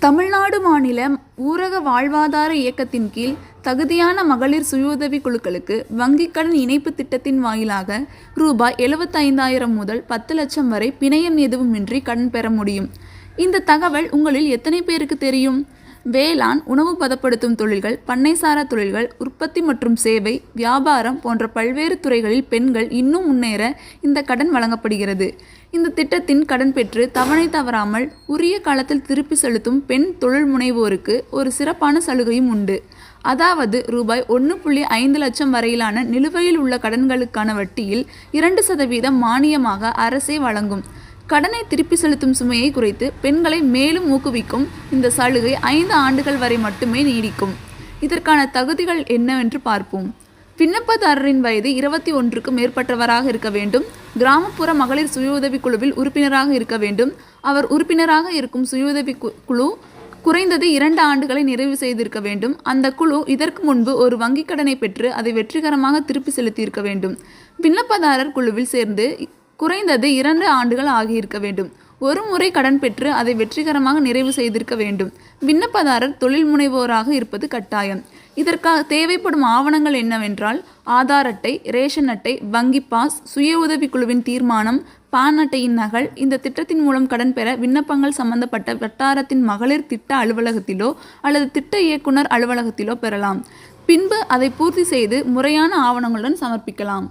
தமிழ்நாடு மாநில ஊரக வாழ்வாதார இயக்கத்தின் கீழ் தகுதியான மகளிர் சுயஉதவிக் குழுக்களுக்கு வங்கிக் கடன் இணைப்பு திட்டத்தின் வாயிலாக ரூபாய் எழுபத்தைந்தாயிரம் முதல் பத்து லட்சம் வரை பிணையம் எதுவுமின்றி கடன் பெற முடியும். இந்த தகவல் உங்களில் எத்தனை பேருக்கு தெரியும்? வேளாண், உணவு பதப்படுத்தும் தொழில்கள், பண்ணைசாரா தொழில்கள், உற்பத்தி மற்றும் சேவை, வியாபாரம் போன்ற பல்வேறு துறைகளில் பெண்கள் இன்னும் முன்னேற இந்த கடன் வழங்கப்படுகிறது. இந்த திட்டத்தின் கடன் பெற்று தவணை தவறாமல் உரிய காலத்தில் திருப்பி செலுத்தும் பெண் தொழில் முனைவோருக்கு ஒரு சிறப்பான சலுகையும் உண்டு. அதாவது ரூபாய் ஒன்று புள்ளி ஐந்து லட்சம் வரையிலான நிலுவையில் உள்ள கடன்களுக்கான வட்டியில் இரண்டு சதவீதம் மானியமாக அரசே வழங்கும். கடனை திருப்பி செலுத்தும் சுமையை குறைத்து பெண்களை மேலும் ஊக்குவிக்கும் இந்த சலுகை ஐந்து ஆண்டுகள் வரை மட்டுமே நீடிக்கும். இதற்கான தகுதிகள் என்னவென்று பார்ப்போம். விண்ணப்பதாரரின் வயது இருபத்தி ஒன்றுக்கு மேற்பட்டவராக இருக்க வேண்டும். கிராமப்புற மகளிர் சுயஉதவிக் குழுவில் உறுப்பினராக இருக்க வேண்டும். அவர் உறுப்பினராக இருக்கும் சுயஉதவிக் குழு குறைந்தது இரண்டு ஆண்டுகளை நிறைவு செய்திருக்க வேண்டும். அந்த குழு இதற்கு முன்பு ஒரு வங்கிக் கடனை பெற்று அதை வெற்றிகரமாக திருப்பி செலுத்தியிருக்க வேண்டும். விண்ணப்பதாரர் குழுவில் சேர்ந்து குறைந்தது இரண்டு ஆண்டுகள் ஆகியிருக்க வேண்டும். ஒரு முறை கடன் பெற்று அதை வெற்றிகரமாக நிறைவு செய்திருக்க வேண்டும். விண்ணப்பதாரர் தொழில் முனைவோராக இருப்பது கட்டாயம். இதற்காக தேவைப்படும் ஆவணங்கள் என்னவென்றால் ஆதார் அட்டை, ரேஷன் அட்டை, வங்கி பாஸ், சுய உதவிக்குழுவின் தீர்மானம், பான் அட்டையின் நகல். இந்த திட்டத்தின் மூலம் கடன் பெற விண்ணப்பங்கள் சம்பந்தப்பட்ட வட்டாரத்தின் மகளிர் திட்ட அலுவலகத்திலோ அல்லது திட்ட இயக்குனர் அலுவலகத்திலோ பெறலாம். பின்பு அதை பூர்த்தி செய்து முறையான ஆவணங்களுடன் சமர்ப்பிக்கலாம்.